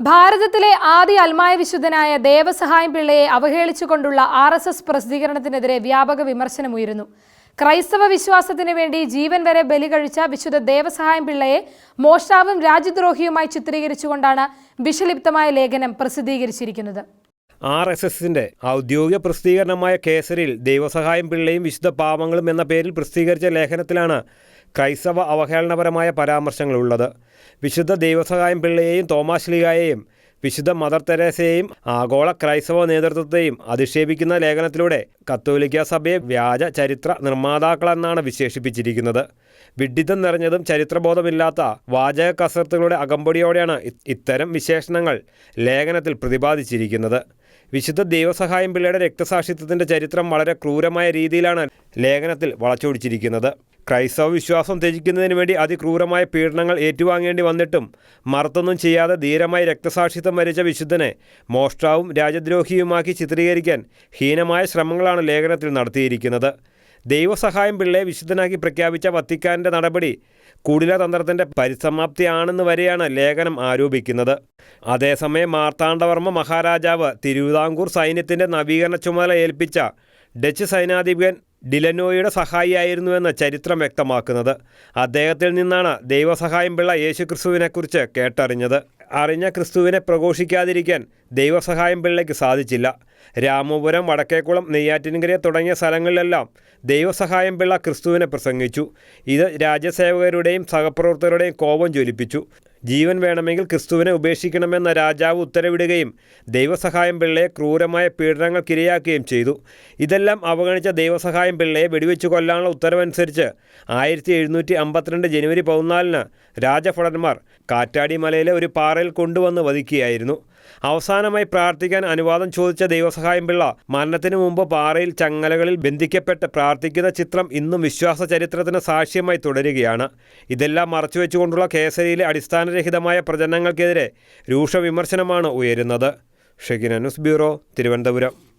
ഭാരതത്തിലെ ആദ്യ അൽമായ വിശുദ്ധനായ ദേവസഹായം പിള്ളയെ അവഹേളിച്ചുകൊണ്ടുള്ള ആർ എസ് എസ് പ്രസിദ്ധീകരണത്തിനെതിരെ വ്യാപക വിമർശനമുയരുന്നു. ക്രൈസ്തവ വിശ്വാസത്തിന് വേണ്ടി ജീവൻ വരെ ബലി കഴിച്ച വിശുദ്ധ ദേവസഹായം പിള്ളയെ മോഷ്ടാവും രാജ്യദ്രോഹിയുമായി ചിത്രീകരിച്ചുകൊണ്ടാണ് വിഷലിപ്തമായ ലേഖനം പ്രസിദ്ധീകരിച്ചിരിക്കുന്നത്. ആർ എസ് എസിന്റെ ഔദ്യോഗിക പ്രസിദ്ധീകരണമായ കേസരിയിൽ ദൈവസഹായം പിള്ളയും വിശുദ്ധ പാവങ്ങളും എന്ന പേരിൽ പ്രസിദ്ധീകരിച്ച ലേഖനത്തിലാണ് ക്രൈസ്തവ അവഹേളനപരമായ പരാമർശങ്ങളുള്ളത്. വിശുദ്ധ ദൈവസഹായം പിള്ളയെയും തോമാശ്ലികായെയും വിശുദ്ധ മദർ തെരേസയെയും ആഗോള ക്രൈസ്തവ നേതൃത്വത്തെയും അധിക്ഷേപിക്കുന്ന ലേഖനത്തിലൂടെ കത്തോലിക്ക സഭയെ വ്യാജ ചരിത്ര നിർമ്മാതാക്കളെന്നാണ് വിശേഷിപ്പിച്ചിരിക്കുന്നത്. വിഡിതം നിറഞ്ഞതും ചരിത്രബോധമില്ലാത്ത വാചക കസർത്തുകളുടെ അകമ്പടിയോടെയാണ് ഇത്തരം വിശേഷണങ്ങൾ ലേഖനത്തിൽ പ്രതിപാദിച്ചിരിക്കുന്നത്. വിശുദ്ധ ദൈവസഹായം പിള്ളയുടെ രക്തസാക്ഷിത്വത്തിന്റെ ചരിത്രം വളരെ ക്രൂരമായ രീതിയിലാണ് ലേഖനത്തിൽ വളച്ചൊടിച്ചിരിക്കുന്നത്. ക്രൈസ്തവ വിശ്വാസം ത്യജിക്കുന്നതിന് വേണ്ടി അതിക്രൂരമായ പീഡനങ്ങൾ ഏറ്റുവാങ്ങേണ്ടി വന്നിട്ടും മറുത്തൊന്നും ചെയ്യാതെ ധീരമായി രക്തസാക്ഷിത്വം വരിച്ച വിശുദ്ധനെ മോഷ്ടാവും രാജദ്രോഹിയുമാക്കി ചിത്രീകരിക്കാൻ ഹീനമായ ശ്രമങ്ങളാണ് ലേഖനത്തിൽ നടത്തിയിരിക്കുന്നത്. ദൈവസഹായം പിള്ളയെ വിശുദ്ധനാക്കി പ്രഖ്യാപിച്ച വത്തിക്കാന്റെ നടപടി കുടിലതന്ത്രത്തിന്റെ പരിസമാപ്തിയാണെന്ന് വരെയാണ് ലേഖനം ആരോപിക്കുന്നത്. അതേസമയം മാർത്താണ്ഡവർമ്മ മഹാരാജാവ് തിരുവിതാംകൂർ സൈന്യത്തിന്റെ നവീകരണ ചുമതല ഏൽപ്പിച്ച ഡച്ച് സൈനാധിപൻ ഡിലനോയുടെ സഹായിയായിരുന്നുവെന്ന് ചരിത്രം വ്യക്തമാക്കുന്നത്. അദ്ദേഹത്തിൽ നിന്നാണ് ദൈവസഹായം പിള്ള യേശുക്രിസ്തുവിനെക്കുറിച്ച് കേട്ടറിഞ്ഞത്. അറിഞ്ഞ ക്രിസ്തുവിനെ പ്രഘോഷിക്കാതിരിക്കാൻ ദൈവസഹായം പിള്ളയ്ക്ക് സാധിച്ചില്ല. രാമപുരം വടക്കേക്കുളം നെയ്യാറ്റിൻകര തുടങ്ങിയ സ്ഥലങ്ങളിലെല്ലാം ദൈവസഹായം പിള്ള ക്രിസ്തുവിനെ പ്രസംഗിച്ചു. ഇത് രാജ്യസേവകരുടെയും സഹപ്രവർത്തകരുടെയും കോപം ജ്വലിപ്പിച്ചു. ജീവൻ വേണമെങ്കിൽ ക്രിസ്തുവിനെ ഉപേക്ഷിക്കണമെന്ന രാജാവ് ഉത്തരവിടുകയും ദൈവസഹായം പിള്ളയെ ക്രൂരമായ പീഡനങ്ങൾക്കിരയാക്കുകയും ചെയ്തു. ഇതെല്ലാം അവഗണിച്ച ദൈവസഹായം പിള്ളയെ വെടിവെച്ച് കൊല്ലാനുള്ള ഉത്തരവനുസരിച്ച് ആയിരത്തി എഴുന്നൂറ്റി അമ്പത്തിരണ്ട് ജനുവരി പതിനാലിന് രാജഭടന്മാർ കാറ്റാടി മലയിലെ ഒരു പാറയിൽ കൊണ്ടുവന്ന് വധിക്കുകയായിരുന്നു. അവസാനമായി പ്രാർത്ഥിക്കാൻ അനുവാദം ചോദിച്ച ദൈവസഹായം പിള്ള മരണത്തിനു മുമ്പ് പാറയിൽ ചങ്ങലകളിൽ ബന്ധിക്കപ്പെട്ട് പ്രാർത്ഥിക്കുന്ന ചിത്രം ഇന്നും വിശ്വാസ ചരിത്രത്തിന് സാക്ഷ്യമായി തുടരുകയാണ്. ഇതെല്ലാം മറച്ചുവെച്ചുകൊണ്ടുള്ള കേസരിയിലെ അടിസ്ഥാനരഹിതമായ പ്രചരണങ്ങൾക്കെതിരെ രൂക്ഷ വിമർശനമാണ് ഉയരുന്നത്. Shegina news bureau Thiruvananthapuram.